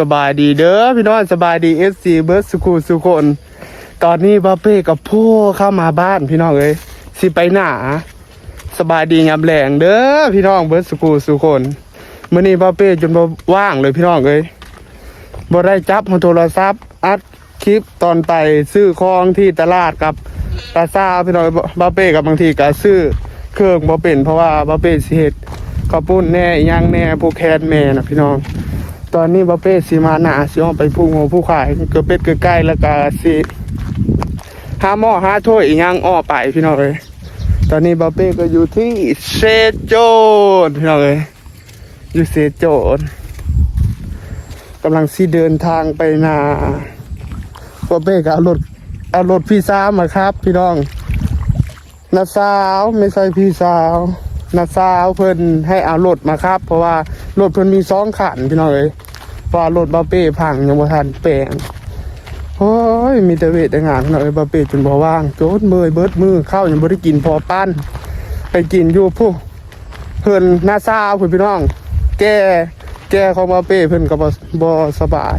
สบายดีเด้อพี่น้องสบายดีเอสซีเบิร์ดสุขุสุคน ตอนนี้บาเป้กับพ่อเข้ามาบ้านพี่น้องเอ้ยสิไปหนาสบายดีงามแหลงเด้อพี่น้องเบิร์ดสุขุสุคนมื่อนี้บาเป้จนบ่ว่างเลยพี่น้องเอ้ยบ่ได้จับโทรศัพท์อัดคลิปตอนไปซื้อของที่ตลาดกับตาซาพี่น้องบาเป้กับบางทีก็ซื้อเครื่องบ่เป็นเพราะว่าบาเป้สิเฮ็ดข้าวปุ้นแน่อิหยังแน่ผู้แคนแม่นะพี่น้อง ตอนนี้บาเป้สีมาหนาสิออกไปผู้งูผู้ขายเกือบเป็ดเกือบใกล้แล้วก็สิหาหม้อห้าถ้วยย่างอ้อไปพี่น้องเอ้ยตอนนี้บาเป้ก็อยู่ที่เซโจนพี่น้องเอ้ยอยู่เซโจนกำลังสิเดินทางไปนาบาเป้ก็เอารถเอารถพี่สาวมาครับ พี่น้องนาสาวไม่ใช่พี่สาว นาสาเพิ่นให้เอารถมาครับ เพราะว่ารถเพิ่นมีสองขันพี่น้องเอ้ยพราะว่ารถบาเป้พังยังบ่ทันแปลงโอ้ยมีแต่เวทแต่งานขนาดไอ้บาเป้จนบ่ว่างโจดมือเบิดมือข้าวยังบ่ได้กินพอปั้นไปกินอยู่ผู้เพิ่นนาซาเพิ่นพี่น้อง แก่แก่ของบาเป้เพิ่นก็บ่บ่สบาย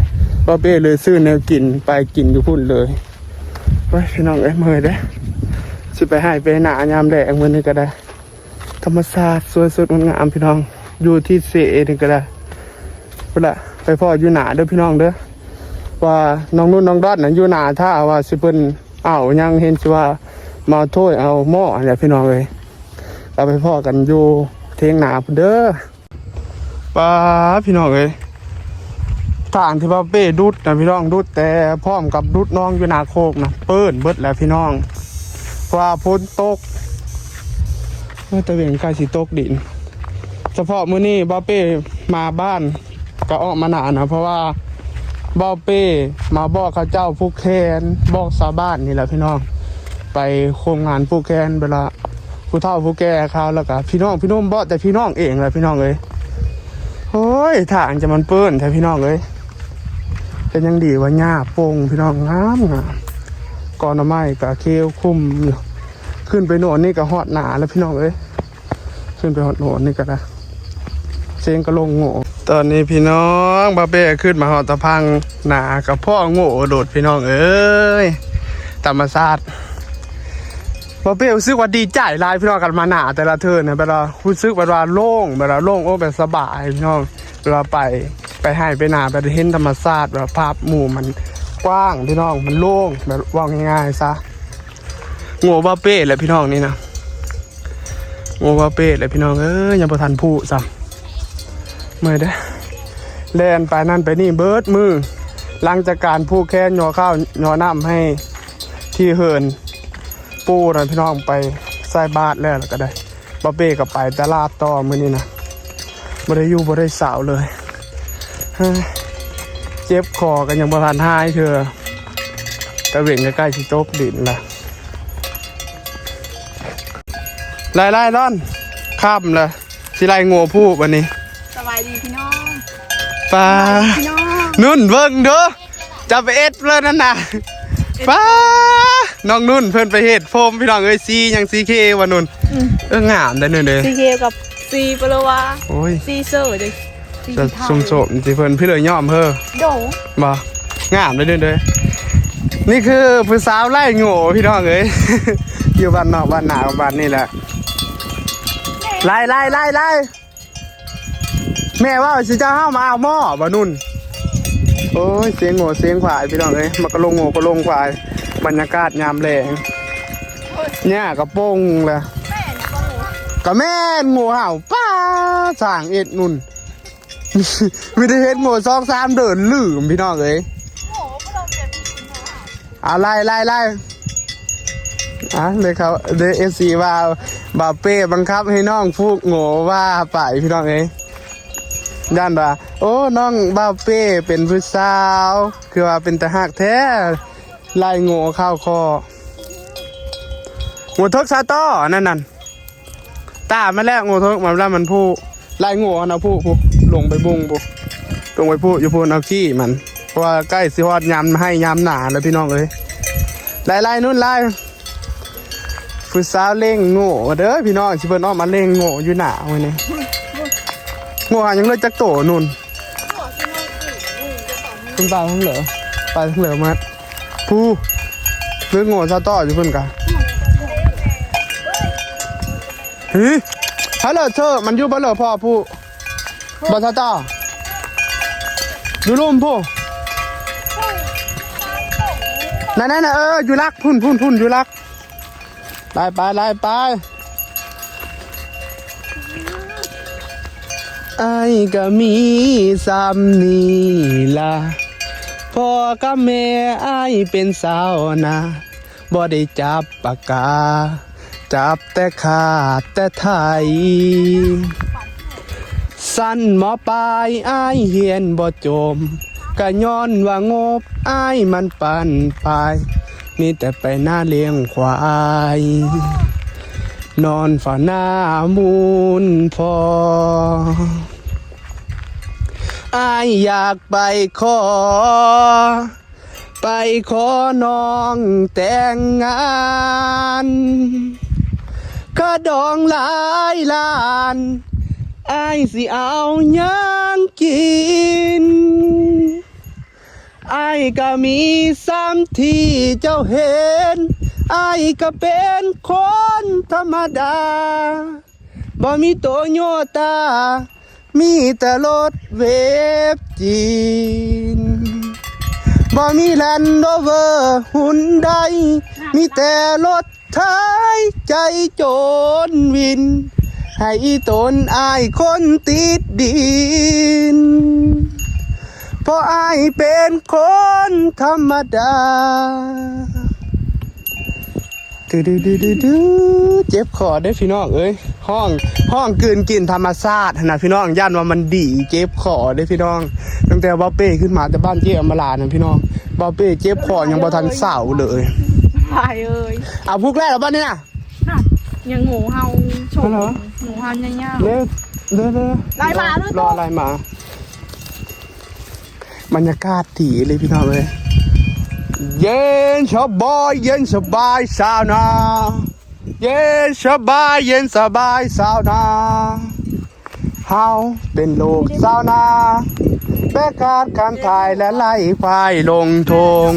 บาเป้เลยซื้อแนวกินไปกินอยู่พุ่นเลยเฮ้ยพี่น้องเอ้ยเมื่อยเด้สิไปให้ไปหน้ายามแดงมื้อนี้ก็ได้ ธรรมศาตร์สวยสดงดงามพี่น้อง อยู่ที่เสนี่ก็ได้พุ่นละไปพ่ออยู่หนาเด้อพี่น้องเด้อว่าน้องนุ่นน้องดอดนั้นอยู่หนาถ้าว่าสิเพิ่นเอายังเห็นสิว่ามาโทษเอาหม้อเนี่ยพี่น้องเลยเราไปพ่อกันอยู่เทียงหนาเด้อป้าพี่น้องเลยทางที่ว่าเป้ดุดนะพี่น้องดุดแต่พร้อมกับดุดน้องอยู่หนาโคกนะเปิ้นเบิดแล้วพี่น้องว่าพ้นตก ตะเวนกล้สิตกดิน เฉพาะมื้อนี้บ้าเป้มาบ้านก็ออกมาหนานะเพราะว่าบอเป้มาบอกเขาเจ้าผู้แคนบอกชาบ้านนี่แหละพี่น้อง ไปโครงงานผู้แคนเวลาผู้เฒ่าผู้แก่เขาแล้วก็พี่น้องพี่น้องบอกแต่พี่น้องเองแหละพี่น้องเลยโอ้ยทางจะมันเปื้อนแต่พี่น้องเลยเป็นยังดีว่าหญ้าโป่งพี่น้องงามงามก่อนหน่อไม้กับเคลคุ้มอยู่ ขึ้นไปโน่นนี่ก็ฮอดหนาแล้วพี่น้องเอ้ยขึ้นไปฮอดโน่นนี่ก็ได้เสียงก็ลงโง่ตอนนี้พี่น้องบาเบ้ขึ้นมาหอดตะพังหนากับพ่อโง่โดดพี่น้องเอ้ยธรรมศาสตร์บาเบ้รู้สึกว่าดีใจลายพี่น้องกันมาหนาแต่ละเทิร์นนะเวลารู้สึกว่าโล่งเวลาโล่งโอ้แบบสบายพี่น้องเวลาไปไปให้ไปหนาไปเห็นธรรมศาสตร์แบบภาพหมู่มันกว้างพี่น้องมันโล่งแบบว่าง่ายๆซะ โง่บาเป้แหละพี่น้องนี่นะโง่บาเป้แหละพี่น้องเอ้ยยังประทันผู้ซ้ำเมื่อยเด้แลนไปนั่นไปนี่เบิดมือหลังจากการผู้แค่ยอข้าวยอน้ำให้ที่เหินปูนะพี่น้องไปใส่บาทแล้วก็ได้บาเป้กับไปตลาดต่อมือนี้นะบ่ได้อยู่บ่ได้สาวเลยเจ็บคอกันยังบ่ทันหายเธอตะเวนใกล้ๆสิตกดินละ ไล่ไล่ร่อนข้ามเลยสิไล่งัวผู้วันนี้สบายดีพี่น้องปลาพี่น้องนุ่นเบิ่งเด้อจะไปเอ็ดเลยนั่นน่ะป้าน้องนุ่นเพิ่นไปเฮ็ดโฟมพี่น้องเอ้ยซีหยังซีเคว่านุ่นเอองามได้อนุ่นเด้อซีเคกับซีปลวาโอ้ยซีเซอร์เด็กซีจะไทยสมสมๆสิเพิ่นพี่เลยยอมเพ้อโดบ่งามได้อนุ่นเด้อนี่คือผู้สาวไล่โง่พี่น้องเอ้ยอยู่บ้านนอกบ้านนาบ้านนี่แหละ ไล่ไล่ไล่ไล่แม่ว่าสิจะเฮามาเอาหม้อบ่นุ่น โอ้ยเสียงโง่เสียงขวายพี่น้องเอ้ยมันก็ลงโง่ก็ลงขวาย บรรยากาศยามแรงเนี่ยกระโปงเลยแม่นะแม่นโง่เห่าป้าสร้างเอ็ดนุ่นไม่ได้เห็นโง่ซองสามเดินลืมพี่น้องเอ้ยโหพวกเราเจ็บที่ะไล่ไล่ไล่ อะเลยเขาเลยเอซีว่าบาเป้บังคับให้น้องพูกโง่ว่าไปพี่น้องเอ้ยย่านว่าโอ้น้องบาเป้เป็นผู้สาว คือว่าเป็นตาหักแท้ไล่โง่เข้าคอหัวทกซาต้อนั่นนั่นตามาแล้วโง่ทกมาแล้วมันผู้ไล่โง่นะผู้ผู้ลงไปบุงผู้ลงไปผู้อยู่พูนเอาขี้มันเพราะว่าใกล้สิฮอดยำให้ยำหนาแล้วพี่น้องเอ้ยไล่ไล่นู่นไล่ ผู้สาวเล่งโง่เด้อพี่น้องสิเพิ่นออกมาเล่งโง่อยู่หนาไว้นี่โง่หายังเลยจักโตนู่นหัวที่น้องอีกนี่จะคุณไปทั้งเหลือไปทั้งเหลือมาผู้เรื่องโง่ซาต่ออยู่เพิ่นกันเฮ้ยฮัลโหลเธอมันอยู่บ้านเหรอพ่อผู้บาซาต่ออยู่รุ่มผู้นั่นนั่นน่ะเอออยู่รักพุ่นพุ่นพุ่นอยู่รัก ไปไปไปไปไอ้ก็มีซ้ำนี่ละพ่อกับแม่ไอายเป็นสาวนาบ่ได้จับปากกา จับแต่ขาดแต่ไทย สั้นหมอปลายไอายเฮียนบ่จมกะย้อนว่างบไอายมันปันไป มีแต่ไปหน้าเลี้ยงควาย นอนฝ่าหน้ามูลพออายอยากไปขอ ไปขอน้องแต่งงานก็ดองหลายล้านอายสิเอายังกิน อายก็มีซ้ำที่เจ้าเห็นอายก็เป็นคนธรรมดา บ่มีโตโยต้ามีแต่รถเวฟจีน บ่มีแลนด์โรเวอร์หุ่นใดมีแต่รถไทยใจโจรวิน ให้อีตนอายคนติดดิน เพราะอายเป็นคนธรรมดาดืดดืดดืเจ็บคอได้อพี่น้องเอ้ยห้องห้องกลืนกินธรรมชาตินะพี่น้องย่านว่ามันดีเจ็บคอได้อพี่น้อง ตั้งแต่บาเป้ขึ้นมาแต่บ้านเจ๊อมรานะพี่น้องบาเป้เจ็บคอยังบ่ทันเศร้าเลยไปเอ้ยเอาพวกแรกแล้วบ้านเนี่ยน่ะยังหมูเฮาโฉมอะไรวะหมูเฮาเงี้ยเร็วเร็วเร็วลายหมาด้วยรอลายหมา บรรยากาศดีเลยพี่น้องเลยเย็นสบายเย็นสบายสาวนาเย็นสบายเย็นสบายสาวนาเฮาเป็นลูกสาวนาแบกการการถ่ายและไล่ควายลงทง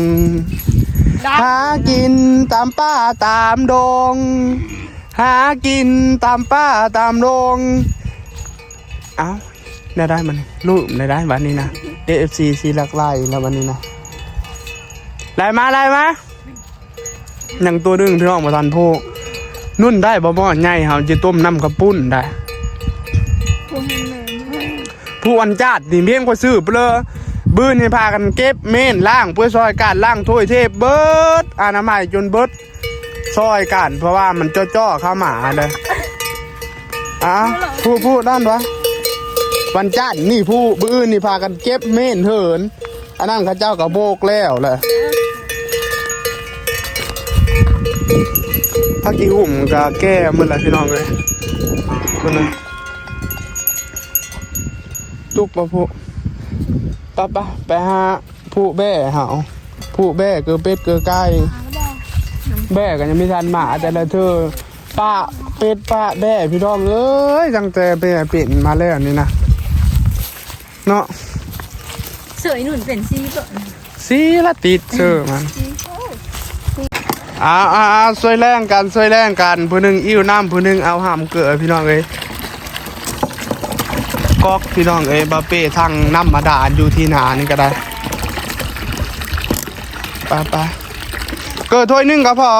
หากินตามป้าตามดง หากินตามป้าตามดง เอา ได้ได้มันรูปได้ได้วันนี้นะ DFC ซีลักไล่แล้ววันนี้นะไล่มาไล่มาหนังตัวหนึงพี่น้องมาทันโพกนุ่นได้บ่บ่ใหญ่เฮาจะต้มน้ำกระปุ้นได้ผู้อันจัดนี่เพียงกว่าซื้อเปลอบื้นให้พากันเก็บเม่นล่างเพื่อซอยการล่างถ้วยเทพเบิดอนามัยจนเบิดซอยกันเพราะว่ามันจ้อๆเข้าหมาเลยอะผู้ผู้ด้านวะ วันจันทร์นี่ผู้บื้นนี่พากันเก็บเม่นเหินอันนั้นข้าเจ้ากับโบกแล้วเลยพักกี่หุ่มกะแก้มันละพี่น้องเลยมันนะตุกปะผู้ปะปะไปหาผู้แบ่เหาผู้แบ่เกือเป็ดเกือไก่แบ่กันยังไม่ทันหมาแต่ละเธอป้าเป็ดป้าแบ่พี่น้องเอ้ยจังแต่แบ่เป็ดมาแล้วนี่นะ เนาะเสยหนุนเป็นซีก่อนสีละติดเชื่อมันอ้าวอ้าวอ้าวช่วยแรงกันช่วยแรงกันผู้หนึ่งอิ่วน้ำผู้หนึ่งเอาหามเกลือพี่น้องเอ้ยก๊อกพี่น้องเอ้ยบาเป้ทางน้ำมาดานอยู่ที่หนานี่ก็ได้ไปไปเกิดถ้วยหนึงก็พอ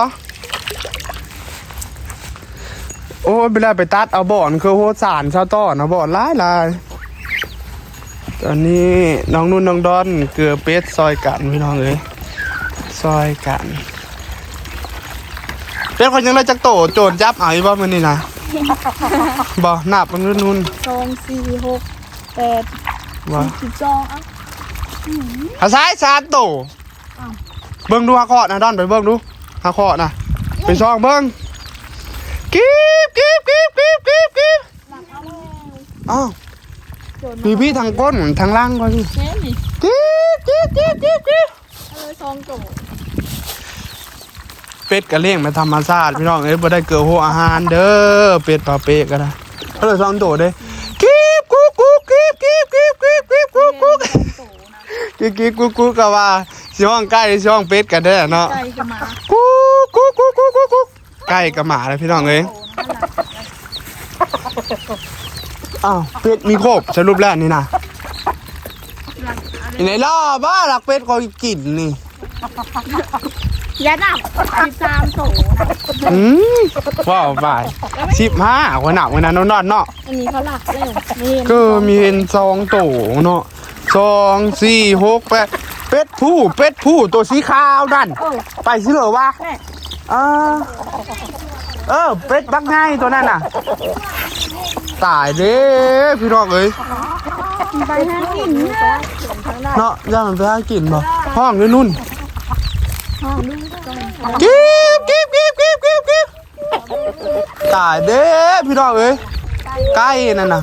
โอ้ยเวลาไปตัดเอาบ่อนคือโหสารชาวต้อนเอาบ่อนหลายหลาย ตอนนี้น้องนุ่นน้องดอนเกลือเป็ดซอยกันพี่น้องเอ้ยซอยกันเป็นคนยังได้จักโตโจรจับเอาอีบ่มื้อนี้นะบ่นับมันนู่นนู่นสองสี่หกแปดบ่สิบสองอะหาซ้ายสามโตอ้าวเบิ่งดูหาเคาะนะดอนไปเบิ่งดูหาเคาะนะไปช่องเบิ่งกีบกีบกีบกีบกีบกีบหลักเอาแล้ว อ้าวโจรมีพี่ทางก้นทางล่างก็สิแม่นี่กีบกีบกีบกีบกีบเออซองโจเป็ดกระเลี้ยงมาธรรมชาติพี่น้องเอ้ยบ่ได้เกลือหัวอาหารเด้อเป็ดปลาเป็ดก็ได้เออสองโตเด้กีบกุ๊กกุ๊กกีบกีบกีบกีบกีบกุ๊กกุ๊กซองโจนะกิ๊กกิ๊กกุ๊กกุ๊กก็ว่าสิห้องไก่สิห้องเป็ดกันเด้อเนาะไก่จะมากุ๊กกุ๊กกุ๊กกุ๊กกุ๊กกุ๊กไก่กับหมาเลยพี่น้องเอ้ยโอ้น่ารักอ้าวเป็ดมีครบสรุปแล้วนี่นะรักอะไรไหนล่ะบ้าหลักเป็ดเขากินนี่ยาหนักสิบสามโตนะอืมว้าวไปสิบห้าวันหนักวันนั้นนอนๆเนาะอันนี้เขาหลักเลยนี่ก็มีเป็นซองโตเนาะสองสี่หกแปดเป็ดผู้เป็ดผู้ตัวสีขาวนั่นเออไปซื้อเหรอวะแม่อ่าเออเป็ดบักง่ายตัวนั้นน่ะ ตายเด้พี่น้องเอ้ยไปทางหินเนี่ยทางด้านเนาะย่ามันไปหากินบ่ห้องด้วยนุ่นห้องนึงก็มีกิบกิบกิบกิบกิบกิบตายเด้พี่น้องเอ้ยใกล้นั่นน่ะ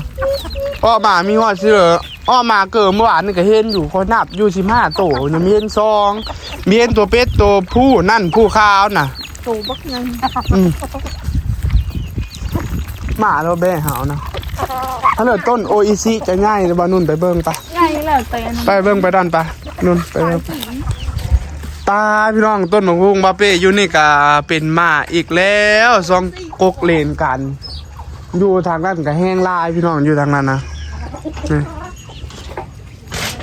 อ้อหมามีหอดเสืออ้อหมาเกิดเมื่อวานนี่ก็เห็นอยู่คนนับอยู่สิบห้าตัวยังมีเห็นซองมีเห็นตัวเป็ดตัวผู้นั่นผู้ขาวน่ะโตบักเงินอืม หมาเราแบ่หาวนะถ้าเหลือต้นโออีซีจะง่ายหรือว่านุ่นไปเบิ่งปะใหญ่แล้วเตนไปเบิ่งไปดันปะนุ่นไปเบิ่งตาพี่น้องต้นมะฮุงบาเป้อยู่นี่ก็เป็นหมาอีกแล้วสองกกเลนกัน อยู่ทางนั้นก็แห้งลายพี่น้องอยู่ทางนั้นนะนี่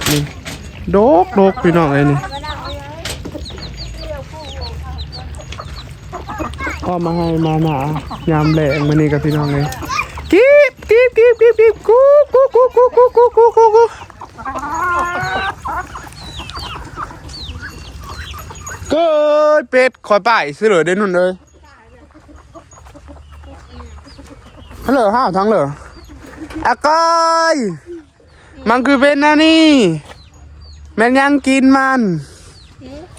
นี่โดกโดกพี่น้องไอ้นี่ ก็มาให้มาหนายามแหลงมานี่กับพี่น้องเลยกีบกีบกีบกีบกีบกูกูกูกูกูกูกูกูกูเกิดเป็ดคอยไปเสือเด้นุ่นเลยฮัลโหลห้าวทั้งเหรออากอยมันคือเป็นนะนี่ แม่นยังกินมัน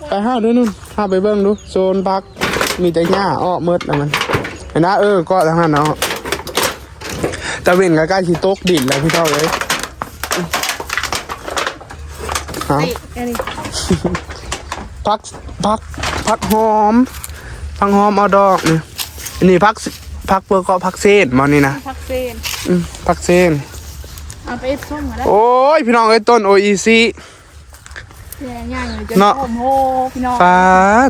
ไปห้าวด้วยนุ่นห้าวไปเบิ้งดูโซนพัก มีแต่หญ้าอ้อเมดนะมันเห็นนะเออก็ทางนั้นเนาะตะเวนใกล้ๆที่ตกดินแล้วพี่เจ้าเลยเอานี่อันนี้พักพักพักหอมพักหอมเอาดอกนี่อันนี้พักพักเปลือกก็พักเส้นมานี่นะพักเซนอืมพักเส้นเอาไปเอ็ดส้มมาแล้วโอ้ยพี่น้องไอ้ยต้นโออีซีแย่ย่างเลยจะเนาะโอ้โหพี่น้องฟ้า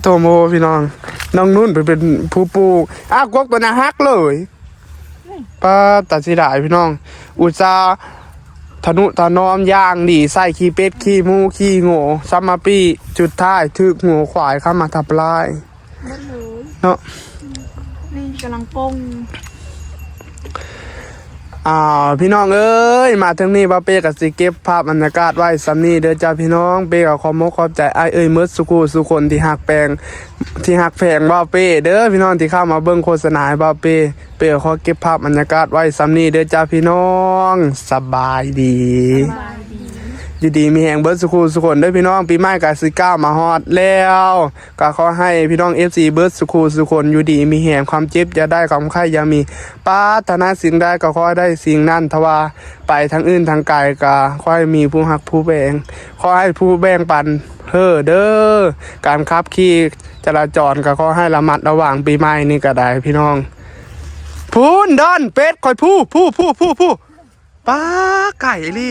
โทโมพี่น้อง น้องนุ่นไปเป็นผู้ปลูกอ้าวกวกตัวน่ะฮักเลยป้าตัดสิได้พี่น้อง อุตสาห์ธนุถนอมย่างดีใส่ขี้เป็ดขี้หมูขี้โง่ซัมมาปีจุดท้ายทึกหัวขวายเข้ามาทับลายหมดเลยเนาะนี่กำลังปง อ่าวพี่น้องเอ้ยมาถึงนี่บ่าเป้กับสิเก็บภาพบรรยากาศไว้ซัมนี่เด้อจ้าพี่น้องเป้กับขอมกขอบใจไอเอ้ยมืดสุกูสุคนที่หักแปลงที่หักแพงบ่าเป้เด้อพี่น้องที่เข้ามาเบิ่งโฆษณาบาเป้เป้ขอเก็บภาพบรรยากาศไว้ซัมนี่เด้อจ้าพี่น้อง สบายดี อยู่ดีมีแห่งเบิร์ดสุขุสุขนด้วยพี่น้องปีใหม่กับสิก้ามาฮอดแล้วก็ขอให้พี่น้อง FC เบิร์ดสุขุสุขนอยู่ดีมีแห่งความเจ็บอย่าได้ความไข้อย่ามีปรารถนาสิ่งใดก็ขอได้สิ่งนั้นทว่าไปทางอื่นทางไกลก็ขอให้มีผู้หักผู้แบ่งขอให้ผู้แบ่งปันเฮ้อเด้อการขับขี่จราจรก็ขอให้ระมัดระวังปีใหม่นี่ก็ได้พี่น้องพูนดอนเป็ดคอยผู้ผู้ผู้ผู้ผู้ป้าไก่ลี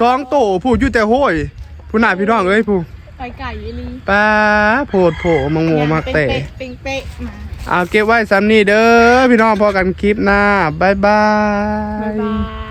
สองโตผู้อยู่แต่ห้อยผู้หน้าพี่น้องเอ้ยผู้ไปไก่อีหลีป้าโพดโผมังโมมักเตะเป๊ะเป๊ะมาเอาเก็บไว้ซ้ำนี่เด้อพี่น้องพอกันคลิปหน้าบายบาบ๊ายยบาย